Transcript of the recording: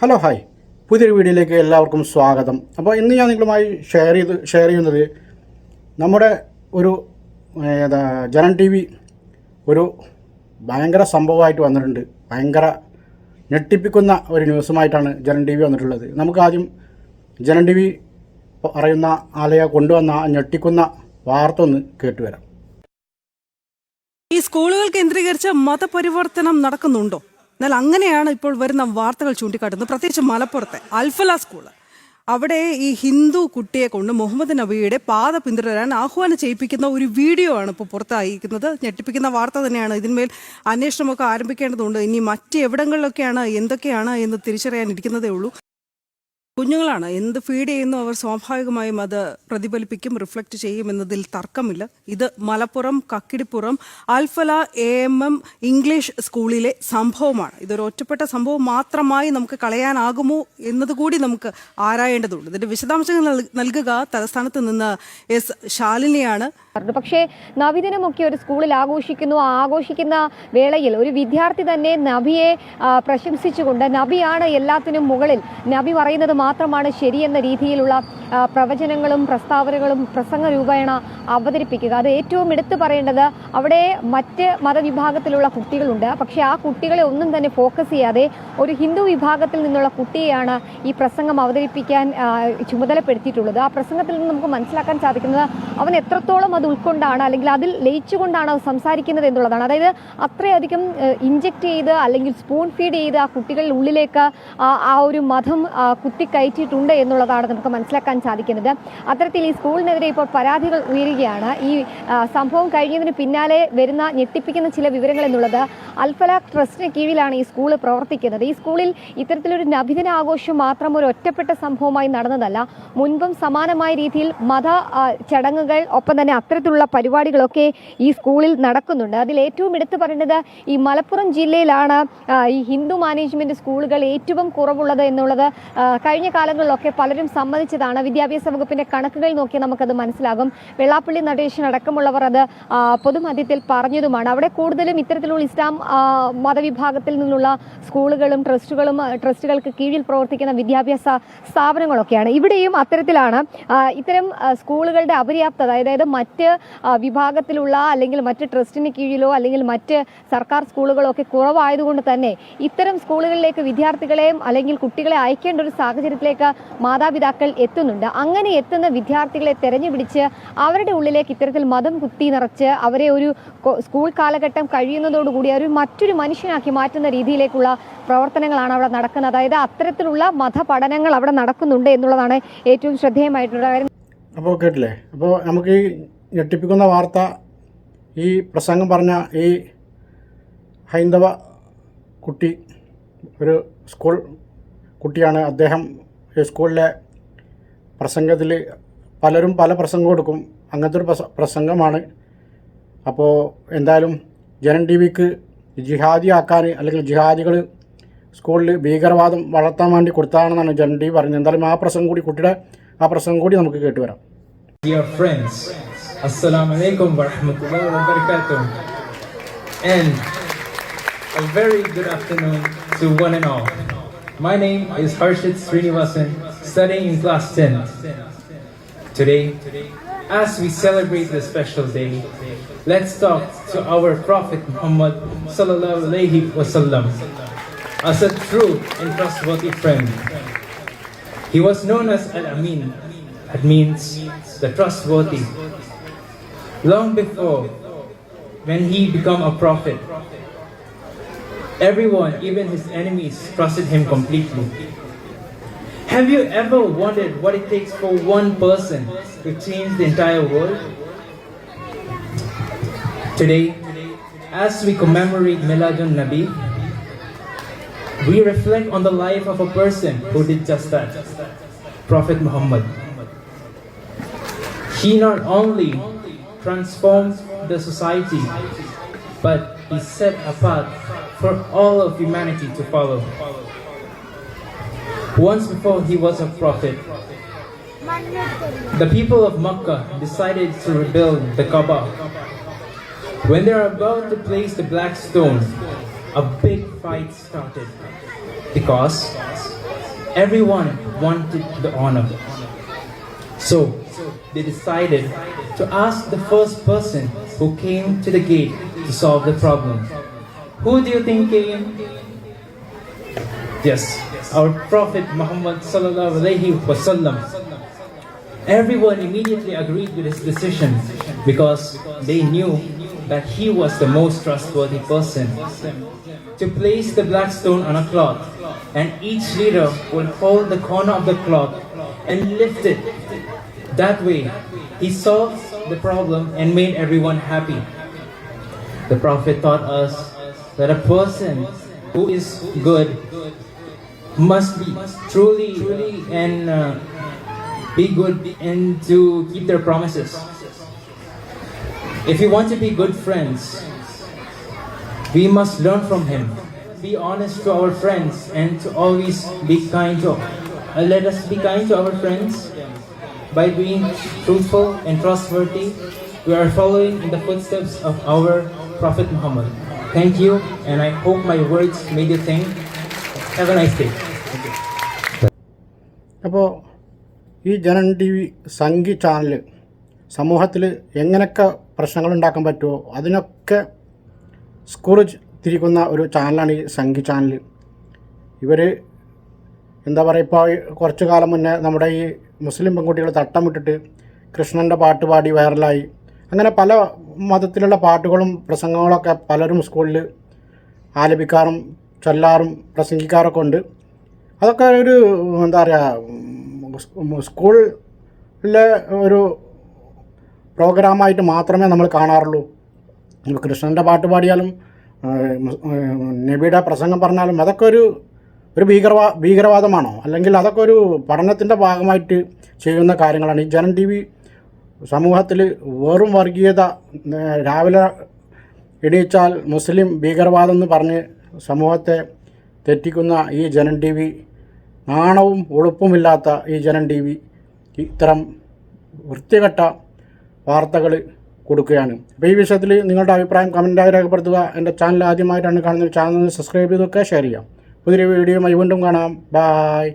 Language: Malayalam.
Hello hi. പുതിയൊരു വീഡിയോയിലേക്ക് എല്ലാവർക്കും സ്വാഗതം. അപ്പോൾ ഇന്ന് ഞാൻ നിങ്ങളുമായി ഷെയർ ചെയ്ത് ഷെയർ ചെയ്യുന്നത് നമ്മുടെ ഒരു ഏതാ ജനൻ ടി വി ഒരു ഭയങ്കര സംഭവമായിട്ട് വന്നിട്ടുണ്ട്. ഭയങ്കര ഞെട്ടിപ്പിക്കുന്ന ഒരു ന്യൂസുമായിട്ടാണ് ജനൻ ടി വി വന്നിട്ടുള്ളത്. നമുക്ക് ആദ്യം ജനൻ ടി വി പറയുന്ന ആലയ കൊണ്ടുവന്ന ഞെട്ടിക്കുന്ന വാർത്ത ഒന്ന് കേട്ടുവരാം. ഈ സ്കൂളുകൾ കേന്ദ്രീകരിച്ച് മതപരിവർത്തനം നടക്കുന്നുണ്ടോ? എന്നാൽ അങ്ങനെയാണ് ഇപ്പോൾ വരുന്ന വാർത്തകൾ ചൂണ്ടിക്കാട്ടുന്നത്. പ്രത്യേകിച്ച് മലപ്പുറത്തെ അൽഫല സ്കൂൾ. അവിടെ ഈ ഹിന്ദു കുട്ടിയെ കൊണ്ട് മുഹമ്മദ് നബിയുടെ പാത പിന്തുടരാൻ ആഹ്വാനം ചെയ്യിപ്പിക്കുന്ന ഒരു വീഡിയോ ആണ് ഇപ്പോൾ പുറത്തായിരിക്കുന്നത്. ഞെട്ടിപ്പിക്കുന്ന വാർത്ത തന്നെയാണ്. ഇതിന്മേൽ അന്വേഷണമൊക്കെ ആരംഭിക്കേണ്ടതുണ്ട്. ഇനി മറ്റ് എവിടങ്ങളിലൊക്കെയാണ് എന്തൊക്കെയാണ് എന്ന് തിരിച്ചറിയാനിരിക്കുന്നതേ ഉള്ളൂ. കുഞ്ഞുങ്ങളാണ്. എന്ത് ഫീഡ് ചെയ്യുന്നു അവർ സ്വാഭാവികമായും അത് പ്രതിഫലിപ്പിക്കും റിഫ്ലക്റ്റ് ചെയ്യും എന്നതിൽ തർക്കമില്ല. ഇത് Malappuram Kakkidippuram Alfala A M M English സ്കൂളിലെ സംഭവമാണ്. ഇതൊരു ഒറ്റപ്പെട്ട സംഭവം മാത്രമായി നമുക്ക് കളയാനാകുമോ എന്നതുകൂടി നമുക്ക് ആരായേണ്ടതുണ്ട്. ഇതിന്റെ വിശദാംശങ്ങൾ നൽ- നൽകുക തലസ്ഥാനത്ത് നിന്ന് എസ് ശാലിനിയാണ്. പക്ഷേ നബിദിനമൊക്കെ ഒരു സ്കൂളിൽ ആഘോഷിക്കുന്നു. ആഘോഷിക്കുന്ന വേളയിൽ ഒരു വിദ്യാർത്ഥി തന്നെ നബിയെ പ്രശംസിച്ചുകൊണ്ട് നബിയാണ് എല്ലാത്തിനും മുകളിൽ. നബി പറയുന്നത് മാത്രമാണ് ശരിയെന്ന രീതിയിലുള്ള പ്രവചനങ്ങളും പ്രസ്താവനകളും പ്രസംഗ രൂപേണ അവതരിപ്പിക്കുക. അത് ഏറ്റവും എടുത്തു പറയേണ്ടത് അവിടെ മറ്റ് മതവിഭാഗത്തിലുള്ള കുട്ടികളുണ്ട്. പക്ഷേ ആ കുട്ടികളെ ഒന്നും തന്നെ ഫോക്കസ് ചെയ്യാതെ ഒരു ഹിന്ദു വിഭാഗത്തിൽ നിന്നുള്ള കുട്ടിയെയാണ് ഈ പ്രസംഗം അവതരിപ്പിക്കാൻ ചുമതലപ്പെടുത്തിയിട്ടുള്ളത്. ആ പ്രസംഗത്തിൽ നിന്ന് നമുക്ക് മനസ്സിലാക്കാൻ സാധിക്കുന്നത് അവൻ എത്രത്തോളം അത് ഉൾക്കൊണ്ടാണ് അല്ലെങ്കിൽ അതിൽ ലയിച്ചുകൊണ്ടാണ് അത് സംസാരിക്കുന്നത് എന്നുള്ളതാണ്. അതായത് അത്രയധികം ഇഞ്ചക്ട് ചെയ്ത് അല്ലെങ്കിൽ സ്പൂൺ ഫീഡ് ചെയ്ത് ആ കുട്ടികളുടെ ഉള്ളിലേക്ക് ആ ഒരു മതം ആ, കുത്തിക്കയറ്റിയിട്ടുണ്ട് എന്നുള്ളതാണ് നമുക്ക് മനസ്സിലാക്കാൻ സാധിക്കുന്നത്. അത്തരത്തിൽ ഈ സ്കൂളിനെതിരെ ഇപ്പോൾ പരാതികൾ ഉയരുകയാണ്. ഈ സംഭവം കഴിഞ്ഞതിന് പിന്നാലെ വരുന്ന ഞെട്ടിപ്പിക്കുന്ന ചില വിവരങ്ങൾ എന്നുള്ളത് അൽഫലാഖ് ട്രസ്റ്റിന് കീഴിലാണ് ഈ സ്കൂൾ പ്രവർത്തിക്കുന്നത്. ഈ സ്കൂളിൽ ഇത്തരത്തിലൊരു നബിദിന ആഘോഷം മാത്രം ഒരു ഒറ്റപ്പെട്ട സംഭവമായി നടന്നതല്ല. മുൻപും സമാനമായ രീതിയിൽ മത ചടങ്ങുകൾ ഒപ്പം തന്നെ അത്തരത്തിലുള്ള പരിപാടികളൊക്കെ ഈ സ്കൂളിൽ നടക്കുന്നുണ്ട്. അതിൽ ഏറ്റവും എടുത്തു പറയേണ്ടത് ഈ മലപ്പുറം ജില്ലയിലാണ് ഈ ഹിന്ദു മാനേജ്മെന്റ് സ്കൂളുകൾ ഏറ്റവും കുറവുള്ളത് എന്നുള്ളത് ആ, കഴിഞ്ഞ കാലങ്ങളിലൊക്കെ പലരും സമ്മതിച്ചതാണ്. വിദ്യാഭ്യാസ വകുപ്പിന്റെ കണക്കുകൾ നോക്കിയാൽ നമുക്കത് മനസ്സിലാകും. വെള്ളാപ്പള്ളി നടേശൻ അടക്കമുള്ളവർ അത് പൊതുമധ്യത്തിൽ പറഞ്ഞതുമാണ്. അവിടെ കൂടുതലും ഇത്തരത്തിലുള്ള ഇസ്ലാം മതവിഭാഗത്തിൽ നിന്നുള്ള സ്കൂളുകളും ട്രസ്റ്റുകളും ട്രസ്റ്റുകൾക്ക് കീഴിൽ പ്രവർത്തിക്കുന്ന വിദ്യാഭ്യാസ സ്ഥാപനങ്ങളൊക്കെയാണ്. ഇവിടെയും അത്തരത്തിലാണ് ഇത്തരം സ്കൂളുകളുടെ അപര്യാപ്തത അതായത് മറ്റ് വിഭാഗത്തിലുള്ള അല്ലെങ്കിൽ മറ്റ് ട്രസ്റ്റിന് കീഴിലോ അല്ലെങ്കിൽ മറ്റ് സർക്കാർ സ്കൂളുകളോ ഒക്കെ കുറവായതുകൊണ്ട് തന്നെ ഇത്തരം സ്കൂളുകളിലേക്ക് വിദ്യാർത്ഥികളെയും അല്ലെങ്കിൽ കുട്ടികളെ അയക്കേണ്ട ഒരു സാഹചര്യത്തിലേക്ക് മാതാപിതാക്കൾ എത്തുന്നുണ്ട്. അങ്ങനെ എത്തുന്ന വിദ്യാർത്ഥികളെ തെരഞ്ഞുപിടിച്ച് അവരുടെ ഉള്ളിലേക്ക് ഇത്തരത്തിൽ മതം കുത്തി നിറച്ച് അവരെ ഒരു സ്കൂൾ കാലഘട്ടം കഴിയുന്നതോടുകൂടി അവർ മറ്റൊരു മനുഷ്യനാക്കി മാറ്റുന്ന രീതിയിലേക്കുള്ള പ്രവർത്തനങ്ങളാണ് അവിടെ നടക്കുന്നത്. അതായത് അത്തരത്തിലുള്ള മതപഠനങ്ങൾ അവിടെ നടക്കുന്നുണ്ട് എന്നുള്ളതാണ് ഏറ്റവും ശ്രദ്ധേയമായിട്ടുള്ള കാര്യം. അപ്പോൾ കേട്ടില്ലേ? അപ്പോൾ നമുക്ക് ഈ ഞെട്ടിപ്പിക്കുന്ന വാർത്ത ഈ പ്രസംഗം പറഞ്ഞ ഈ ഹൈന്ദവ കുട്ടി ഒരു സ്കൂൾ കുട്ടിയാണ്. അദ്ദേഹം സ്കൂളിലെ പ്രസംഗത്തിൽ പലരും പല പ്രസംഗം കൊടുക്കും അങ്ങനത്തെ ഒരു പ്രസ- പ്രസംഗമാണ്. അപ്പോൾ എന്തായാലും ജനൻ ടി വിക്ക് ജിഹാദിയാക്കാൻ അല്ലെങ്കിൽ ജിഹാദികൾ സ്കൂളിൽ ഭീകരവാദം വളർത്താൻ വേണ്ടി കൊടുത്താണെന്നാണ് ജനൻ ടി വി പറഞ്ഞത്. എന്തായാലും ആ പ്രസംഗം കൂടി കുട്ടിയുടെ ആ പ്രസംഗം കൂടി നമുക്ക് കേട്ടുവരാം barakatuh. And a very good afternoon to one and all. My name is Harshit Srinivasan, studying in class 10. Today, as we celebrate this special day, let's talk to our Prophet Muhammad sallallahu alaihi wasallam as a true and trustworthy friend. He was known as Al-Amin. That means the trustworthy. Long before, when he became a prophet, everyone, even his enemies, trusted him completely. Have you ever wondered what it takes for one person to change the entire world? Today, as we commemorate Miladun Nabi, we reflect on the life of a person who did just that Prophet Muhammad. He not only transformed the society, but he set a path for all of humanity to follow. Once before he was a prophet, the people of Makkah decided to rebuild the Kaaba. When they are about to place the black stone, a big fight started because everyone wanted the honor. So they decided to ask the first person who came to the gate to solve the problem. Who do you think came? Yes, our Prophet Muhammad sallallahu alaihi wasallam. Everyone immediately agreed with his decision because they knew that he was the most trustworthy person. To place the black stone on a cloth, and each leader will hold the corner of the cloth and lift it. That way, he solved the problem and made everyone happy. The Prophet taught us that a person who is good must be truly, and uh, be good and to keep their promises. If you want to be good friends, we must learn from him. Be honest to our friends and to always be kind to. Uh, let us be kind to our friends by being truthful and trustworthy. We are following in the footsteps of our Prophet Muhammad. Thank you, and I hope my words made you think. Have a nice day. അപ്പോൾ ഈ Janam T V Sanghi channel സമൂഹത്തിൽ എങ്ങനെയൊക്കെ പ്രശ്നങ്ങൾ ഉണ്ടാക്കാൻ പറ്റുമോ അതിനൊക്കെ സ്കൂൾ തിരിക്കുന്ന ഒരു ചാനലാണ് ഈ സംഗി ചാനൽ ഇവർ എന്താ പറയുക ഇപ്പോൾ കുറച്ച് കാലം മുന്നേ നമ്മുടെ ഈ മുസ്ലിം പെൺകുട്ടികൾ തട്ടമിട്ടിട്ട് കൃഷ്ണന്റെ പാട്ട് പാടി വൈറലായി അങ്ങനെ പല മതത്തിലുള്ള പാട്ടുകളും പ്രസംഗങ്ങളൊക്കെ പലരും സ്കൂളിൽ ആലപിക്കാറും ചൊല്ലാറും പ്രസംഗിക്കാറൊക്കെ ഉണ്ട്. അതൊക്കെ ഒരു എന്താ പറയുക സ്കൂളിലെ ഒരു പ്രോഗ്രാമായിട്ട് മാത്രമേ നമ്മൾ കാണാറുള്ളൂ. കൃഷ്ണന്റെ പാട്ട് പാടിയാലും നബിയുടെ പ്രസംഗം പറഞ്ഞാലും അതൊക്കെ ഒരു ഒരു ഭീകരവാ ഭീകരവാദമാണോ? അല്ലെങ്കിൽ അതൊക്കെ ഒരു പഠനത്തിന്റെ ഭാഗമായിട്ട് ചെയ്യുന്ന കാര്യങ്ങളാണ്. ഈ ജനം ടി വി സമൂഹത്തിൽ വെറും വർഗീയത രാവിലെ എണീച്ചാൽ മുസ്ലിം ഭീകരവാദം എന്ന് പറഞ്ഞ് സമൂഹത്തെ തെറ്റിക്കുന്ന ഈ ജനൻ ടി വി നാണവും ഉളുപ്പുമില്ലാത്ത ഈ ജനൻ ടി വി ഇത്തരം വൃത്തികെട്ട വാർത്തകൾ കൊടുക്കുകയാണ്. അപ്പോൾ ഈ വിഷയത്തിൽ നിങ്ങളുടെ അഭിപ്രായം കമന്റായി രേഖപ്പെടുത്തുക. എന്റെ ചാനൽ ആദ്യമായിട്ടാണ് കാണുന്നത് ചാനൽ സബ്സ്ക്രൈബ് ചെയ്തൊക്കെ ഷെയർ ചെയ്യാം പുതിയൊരു വീഡിയോയുമായി വീണ്ടും കാണാം. ബായ്.